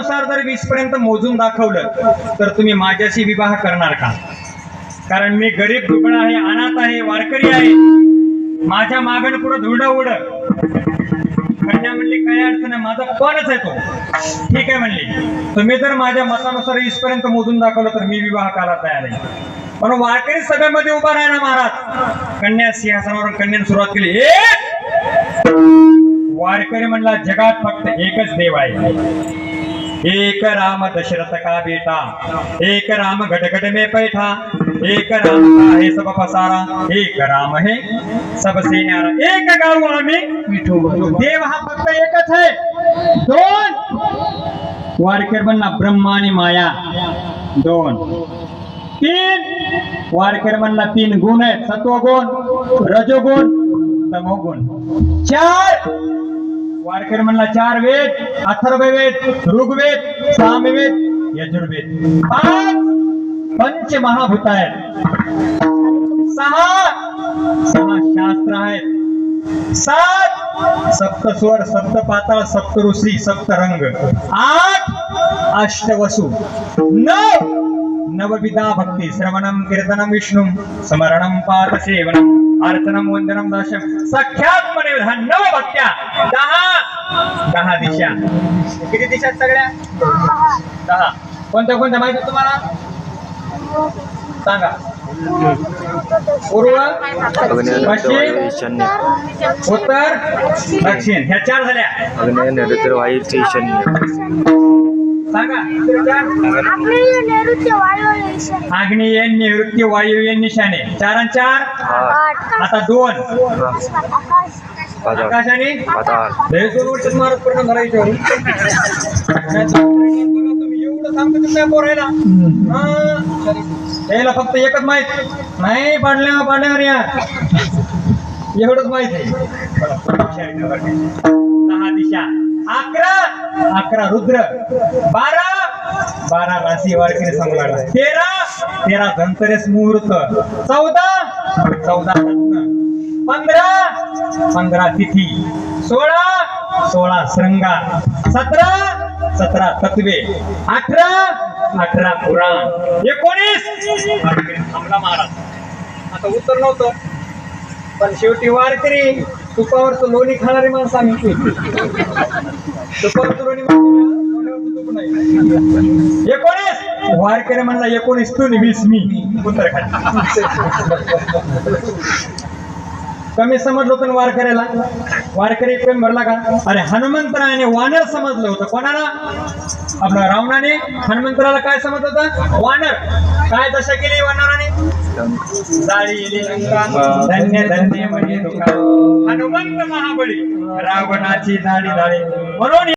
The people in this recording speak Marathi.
नुसार जर वीस पर्यंत मोजून दाखवलं तर तुम्ही माझ्याशी विवाह करणार का? कारण मी गरीब दुबळ आहे अनाथ आहे वारकरी आहे. माझ्या मागण पुढं धुरडं उड. कन्या म्हणली काय अडचण आहे माझा कोणच आहे तो? ठीक आहे म्हणली. तुम्ही जर माझ्या मतानुसार वीस पर्यंत मोजून दाखवलं तर मी विवाह करायला तयार आहे. पण वारकरी सभेमध्ये उभा राहिला महाराज. कन्या सिंहासनावर कन्याने सुरुवात केली. वारकरी म्हणला जगात फक्त एकच देव आहे. एक राम दशरथ का बेटा, एक राम घट में बैठा, एक राम का है सब पसारा, एक राम है सबसे न्यारा एक गाव आम्ही देव हा फक्त एकच आहे दोन। वारकर म्हणला ब्रह्मा आणि माया। दोन। तीन। वारकर म्हणला तीन गुण आहेत सत्वगुण, रजोगुण, तमोगुण। चार। वारकर म्हणला चार वेद अथर्ववेद ऋग्वेद सामवेद यजुर्वेद. पाच पंच महाभूत आहेत. सहा सहा शास्त्र आहेत. सात सप्त स्वर सप्त पाताळ सप्त ऋषी सप्त रंग. आठ अष्टवसु. नऊ नवविधा भक्ती. श्रवणम कीर्तनम विष्णू. स्मरणम पाठ सेवनम. अर्चनम वंदनम दशम सख्यात मने विधान नव भक्त्या. दहा. दहा दिशा. किती दिशा सगळ्या? दहा. कोणत्या कोणत्या माहिती तुम्हाला? सांगा. पूर्व पश्चिम उत्तर दक्षिण. ह्या चार झाल्या. अग्नेय नैऋत्य वायुचे ईशान्य आग्नेय निवृत्ती वायव्य निशाणे. चार आणि चार? आठ. आता दोन. आकाश. पाताळ. आकाश आणि? पाताळ. लय दोन वर्षात महाराज पूर्ण मला याच्यावरून तुम्ही एवढं सांगतो तुम्ही हा. यायला फक्त एकच माहीत. नाही पाडल्या पाडल्यावर या. एवढंच माहीत आहे. दहा दिशा. अकरा. अकरा रुद्र. बारा. बारा राशी वारकरी सांगू तेरा. तेरा धनतेरस मुहूर्त. चौदा. चौदा रत्न. पंधरा. पंधरा तिथी. सोळा. सोळा श्रृंगार सतरा. सतरा तत्वे. अठरा. अठरा पुराण. एकोणीस. थांबला महाराज. आता उत्तर नव्हतं. पण शेवटी वारकरी. तुपावरचं लोणी खाणारी माणसं आम्ही तुपावरचं लोणी एकोणीस! वारकरी म्हणला एकोणीस तू वीस मी. उत्तर कमी समजलं होतं वारकऱ्याला? वारकरी प्रेम भरला का? अरे हनुमंतरायाने वानर समजलं होतं. कोणाला? आपलं रावणाने. हनुमंतराला काय समजलं होतं? वानर. काय दशा केली वानराने? धन्य धन्य म्हणजे हनुमंत महाबळी. रावणाची दाढी दाढी. म्हणून